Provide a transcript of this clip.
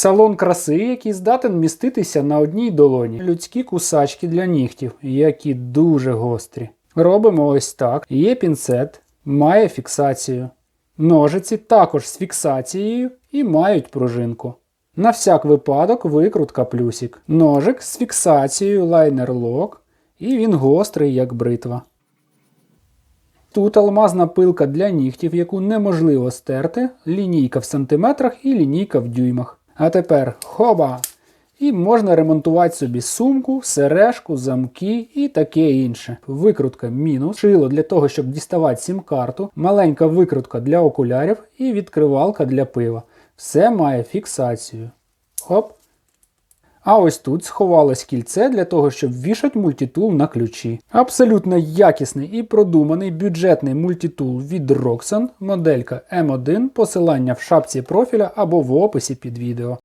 Салон краси, який здатен міститися на одній долоні. Людські кусачки для нігтів, які дуже гострі. Робимо ось так. Є пінцет, має фіксацію. Ножиці також з фіксацією і мають пружинку. На всяк випадок викрутка плюсик. Ножик з фіксацією лайнер лок, і він гострий, як бритва. Тут алмазна пилка для нігтів, яку неможливо стерти, лінійка в сантиметрах і лінійка в дюймах. А тепер хоба! І можна ремонтувати собі сумку, сережку, замки і таке інше. Викрутка мінус, шило для того, щоб діставати сім-карту, маленька викрутка для окулярів і відкривалка для пива. Все має фіксацію. Хоп. А ось тут сховалось кільце для того, щоб вішати мультитул на ключі. Абсолютно якісний і продуманий бюджетний мультитул від Roxxon, моделька M1, посилання в шапці профіля або в описі під відео.